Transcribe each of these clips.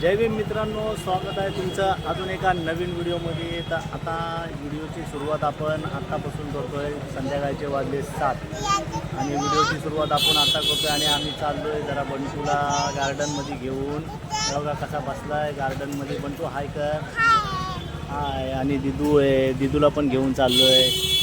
जय भीम मित्रांनो स्वागत आहे तुमचं अजून एका नवीन व्हिडिओमध्ये. तर आता व्हिडिओची सुरुवात आपण आत्तापासून करतो आहे संध्याकाळचे वाजले सात. आणि व्हिडिओची सुरुवात आपण आता करतो आणि आम्ही चाललो आहे जरा बंटूला गार्डनमध्ये घेऊन. बघा कसा बसला आहे गार्डनमध्ये. बंटू हाय कर. हाय. आणि दिदू आहे दिदूला पण घेऊन चाललो आहे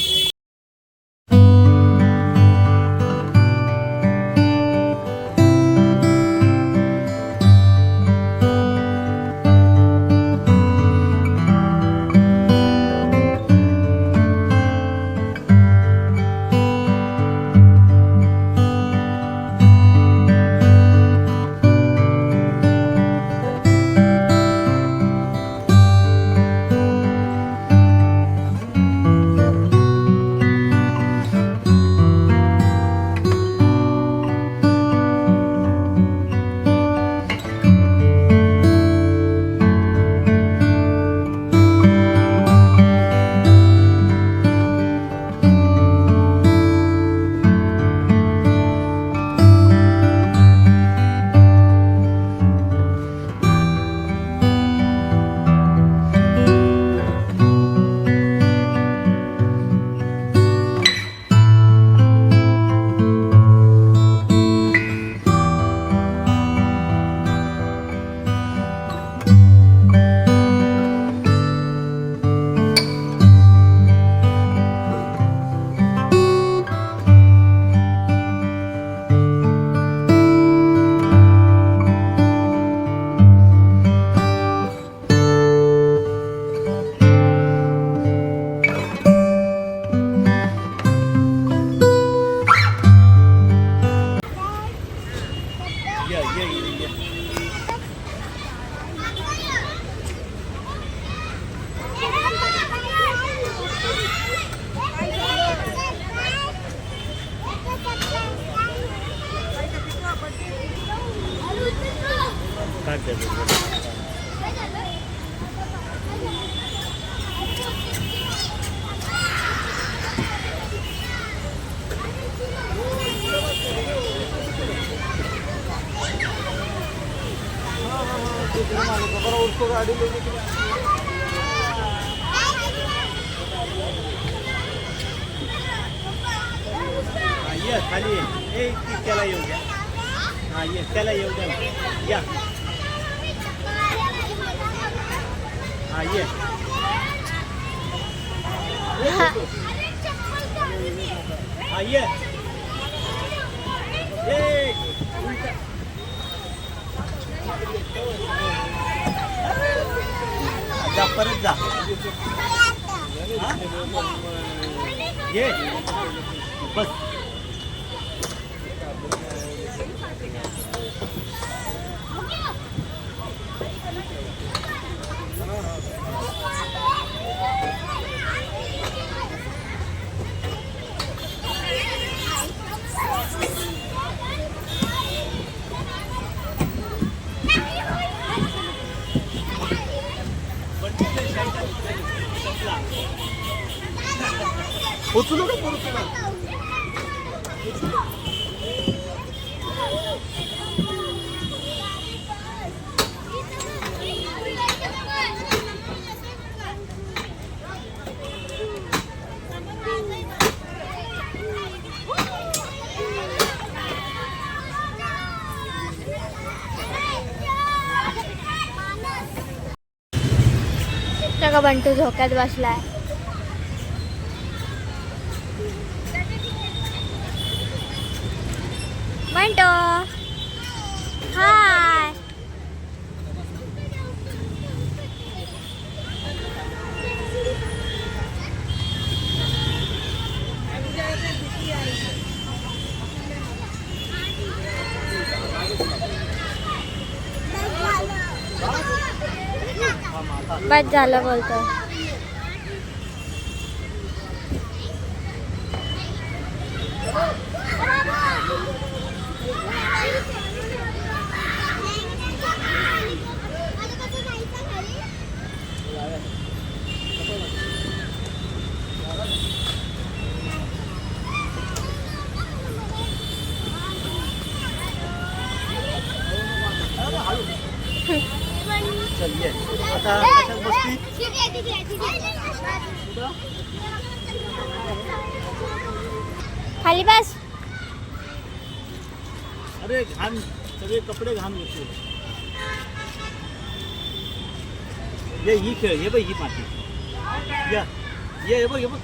गाडी खाली ये. ती त्याला येऊ द्या. हा ये त्याला येऊ द्या या हा ये हा ये ए, उलटा. जा परत जा. हा? ये. उचलू का का बंटू झोक्यात बसलाय. बंटो! बस झालं बोलतो आता खाली बस. अरे घाण सगळे कपडे घाण घेतो ये ही खेळ हे बघ ही माती. या ये हे बघ हे बघ.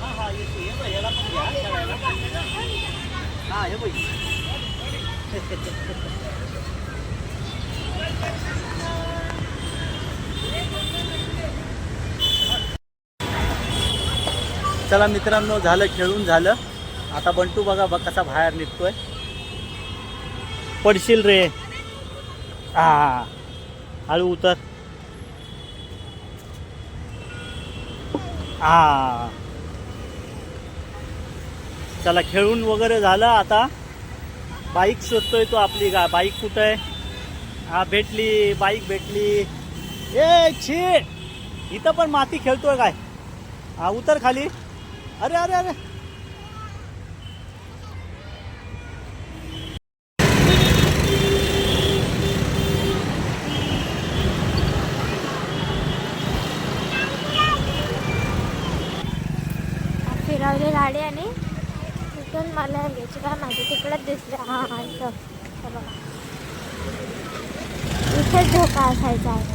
हा, हा, हे बघ, याला पण घ्या, खेळायला. हा हे बघ चला मित्रांनो झालं खेळून झालं. आता बंटू बघा बघ कसा बाहेर निघतोय. पडशील रे. हा. हळू उतर. हा. चला खेळून वगैरे झालं आता. बाईक शोधतोय तो आपली गा बाईक कुठं आहे? हा भेटली बाईक भेटली. ए छी! इथं पण माती खेळतोय काय? हा उतर खाली. अरे अरे अरे. फिरवली गाडी आणि तिथून मला घ्यायची काय माहिती. तिकडेच दिसले. हा हा इथं. बघा. धोका असायचा आहे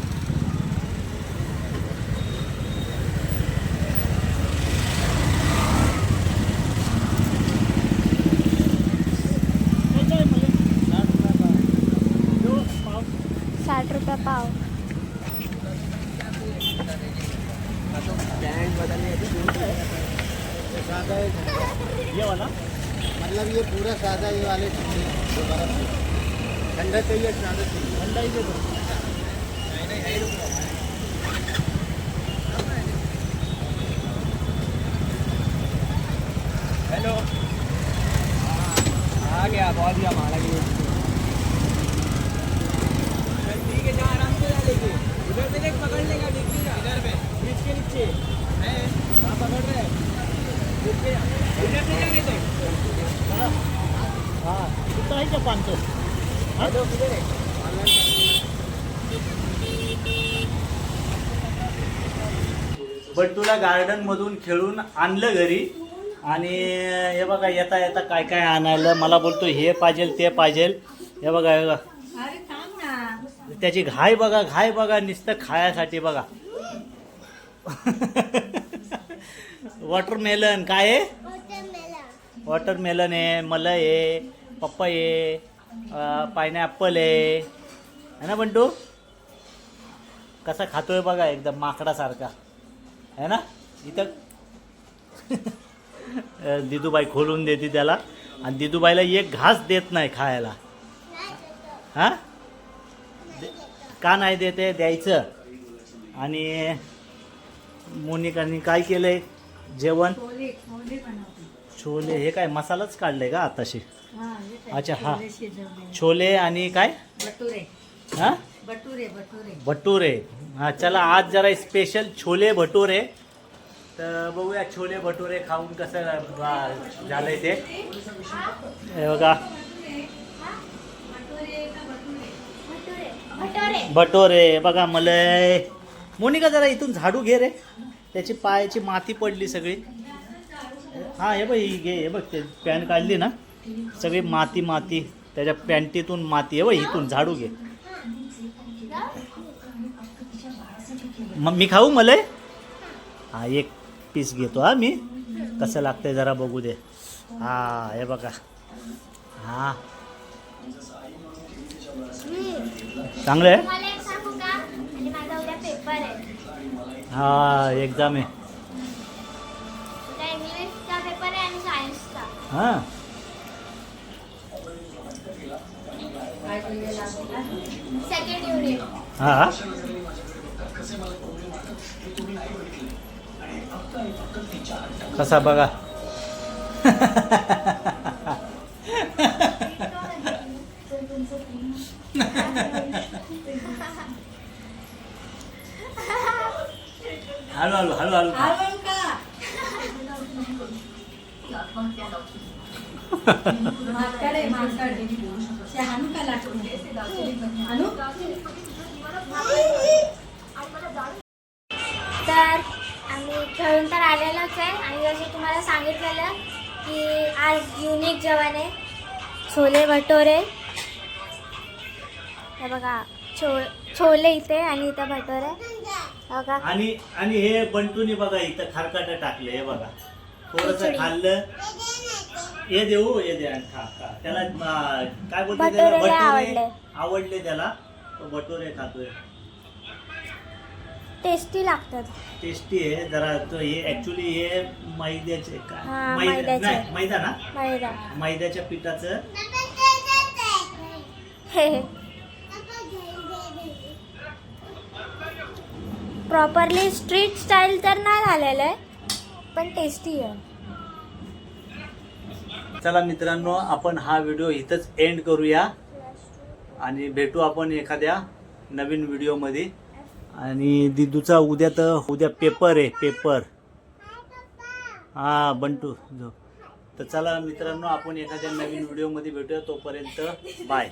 साठ ये वाला मतलब ये पूरा सादा ये वाले ठंडा चाहिए सादा चाहिए। हेलो आ गया बहुत गया हमारा ठीक है जहाँ आराम से जा लेके उधर से देख पकड़ लेगा देख लीजिए इधर पे। ब्रिज के नीचे। है। कहाँ पकड़ रहे हैं। ब्रिज पे जा। उधर से जाने दो। हा। किती आहे का पानसो हेलो किधर है? बट्टूला गार्डन मधून खेळून आणलं घरी. आणि हे बघा येता येता काय काय आणायला. मला बोलतो हे पाहिजे ते पाहिजे. हे बघा हे बघा. त्याची घाय बघा घाय बघा नुसतं खायासाठी बघा. वॉटरमेलन काय आहे वॉटरमेलन आहे मलय आहे पपई आहे पायनॅपल आहे. है ना बंटू? कसा खातोय बघा एकदम माकडासारखा. है ना? इथं. दिदूबाई खोलून देते त्याला. आणि दिदूबाईला एक घास देत नाही खायला. हा? दे- का नाही देते? द्यायचं. आणि मोनिकाने काय केलंय? जेवण? छोले हे काय मसालाच काढले का आताशी? अच्छा हा. छोले आणि काय? हा? बटुरे भटुरे. हा चला आज जरा स्पेशल छोले भटुरे. तर बघूया छोले भटुरे खाऊन कसं झालंय ते. हे बघा. भटोरे. बघा मलय. मोनिका जरा इथून झाडू घे रे. त्याची पायाची माती पडली सगळी. हा हे बघ ही घे हे बघ ते पॅन्ट काढली ना. सगळी माती माती. त्याच्या पॅन्टीतून माती हे बघ इथून झाडू घे. मग मी खाऊ मलय हा एक पीस घेतो हा मी. कसं लागतंय जरा बघू दे. हा हे बघा. हा. चांगलं आहे? मला हा एक्झाम आहे. हां. हा. कसा बघा? हळू हळू हळू हळू. आवड तर आम्ही खेळून तर आलेलोच आहे. आणि जसं तुम्हाला सांगितलेलं की आज युनिक जेवण आहे. छोले भटोरे. हे बघा छो छोले इथे आणि इथं भटोरे. बघा. आणि आणि हे बंटूनी बघा इथं खारकाट टाकले हे बघा. थोडस खिचडी. खाल्लं. हे देऊ हे दे आणि खा खा. त्याला काय बोलते त्याला? आवडले त्याला. तो भटोरे खातोय. टेस्टी लागतात. टेस्टी आहे जरा तो हे ऍक्च्युली हे मैद्याचे काय हा, मैदा मैद्याचे. नाही मैदा ना? मैदा. मैद्याच्या पिठाचं प्रॉपरली स्ट्रीट स्टाईल तर नाही झालेलं आहे पण टेस्टी आहे. चला मित्रांनो आपण हा व्हिडिओ इथंच एंड करूया. आणि भेटू आपण एखाद्या नवीन व्हिडिओमध्ये आणि दिदूचा उद्या तर उद्या पेपर आहे पेपर हा बंटू जो. तर चला मित्रांनो आपण एखाद्या नवीन व्हिडिओमध्ये भेटूया तोपर्यंत बाय